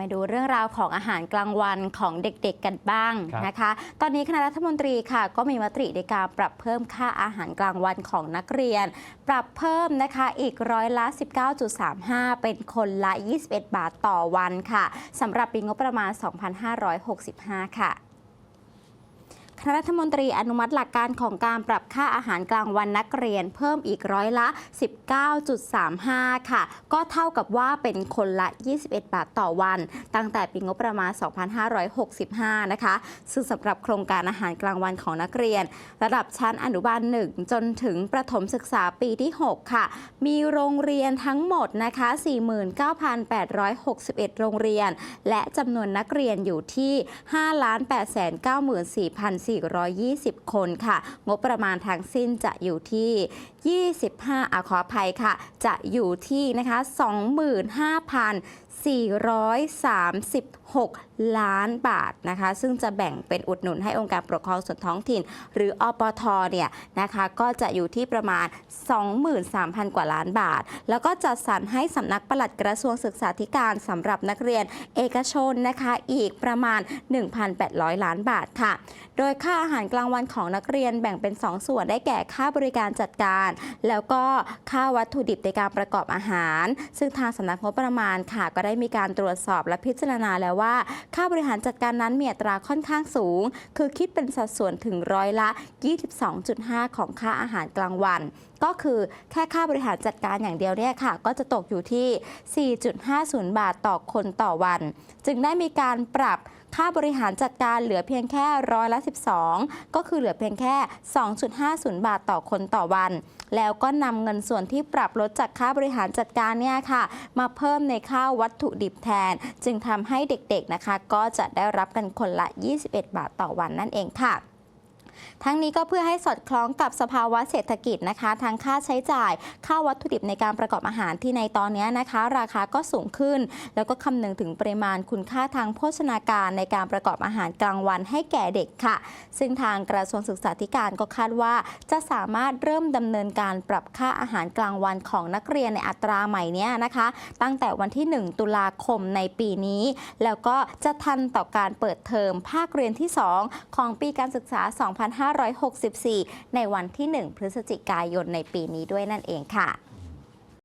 มาดูเรื่องราวของอาหารกลางวันของเด็กๆกันบ้างครับนะคะ ตอนนี้คณะรัฐมนตรีค่ะ ก็มีมติในการปรับเพิ่มค่าอาหารกลางวันของนักเรียน ปรับเพิ่มนะคะอีกร้อยละ 19.35 เป็นคนละ 21 บาทต่อวันค่ะสำหรับปีงบประมาณ 2565 ค่ะ คณะรัฐมนตรีอนุมัติหลักการของการปรับค่าอาหารกลางวันนักเรียน เพิ่มอีกร้อยละ 19.35 ค่ะ ก็เท่ากับว่าเป็นคนละ 21 บาทต่อวัน ตั้งแต่ปีงบประมาณ 2565 นะคะ ซึ่งสำหรับโครงการอาหารกลางวันของนักเรียน ระดับชั้นอนุบาล 1 จนถึงประถมศึกษาปีที่ 6 ค่ะ มีโรงเรียนทั้งหมดนะคะ 49,861 โรงเรียน และจำนวนนักเรียนอยู่ที่420 คนค่ะ งบประมาณทั้งสิ้นจะอยู่ที่ 25อะขออภัยค่ะ จะอยู่ที่นะคะ 25,000 436 ล้านบาทนะคะ ซึ่งจะแบ่งเป็นอุดหนุนให้องค์การปกครองส่วนท้องถิ่น หรืออปทเนี่ยนะคะก็จะอยู่ที่ประมาณ 23,000 กว่าล้านบาท แล้วก็จัดสรรให้สำนักปลัดกระทรวงศึกษาธิการสำหรับนักเรียนเอกชนนะคะอีกประมาณ 1,800 ล้านบาทค่ะ โดยค่าอาหารกลางวันของนักเรียนแบ่งเป็น 2 ส่วนได้แก่ค่าบริการจัดการ แล้วก็ค่าวัตถุดิบในการประกอบอาหาร ซึ่งทางสำนักงบประมาณค่ะก็ได้ได้มีการตรวจสอบและพิจารณาแล้วว่า ค่าบริหารจัดการนั้นมีอัตราค่อนข้างสูง คือคิดเป็นสัดส่วนถึงร้อยละ 22.5 ของค่าอาหารกลางวัน ก็คือแค่ค่าบริหารจัดการอย่างเดียวเนี่ยค่ะ ก็จะตกอยู่ที่ 4.50 บาทต่อคนต่อวัน จึงได้มีการปรับ ค่าบริหารจัดการเหลือเพียงแค่ร้อยละ 12 ก็คือเหลือเพียงแค่ 2.50 บาทต่อคนต่อวัน แล้วก็นำเงินส่วนที่ปรับลดจากค่าบริหารจัดการเนี่ยค่ะ มาเพิ่มในค่าวัตถุดิบแทน จึงทำให้เด็กๆนะคะ ก็จะได้รับกันคนละ 21 บาทต่อวันนั่นเองค่ะ ทั้งนี้ก็เพื่อให้สอดคล้องกับสภาวะเศรษฐกิจนะคะทั้งค่าใช้จ่ายค่าวัตถุดิบในการประกอบอาหารที่ในตอนนี้นะคะ ราคาก็สูงขึ้น แล้วก็คำนึงถึงปริมาณคุณค่าทางโภชนาการในการประกอบอาหารกลางวันให้แก่เด็กค่ะ ซึ่งทางกระทรวงศึกษาธิการก็คาดว่า จะสามารถเริ่มดำเนินการปรับค่าอาหารกลางวันของนักเรียนในอัตราใหม่นี้นะคะ ตั้งแต่วันที่ 1 ตุลาคมในปีนี้ แล้วก็จะทันต่อการเปิดเทอมภาคเรียนที่ 2 ของปีการศึกษา2564 ในวันที่ 1 พฤศจิกายนในปีนี้ด้วยนั่นเองค่ะ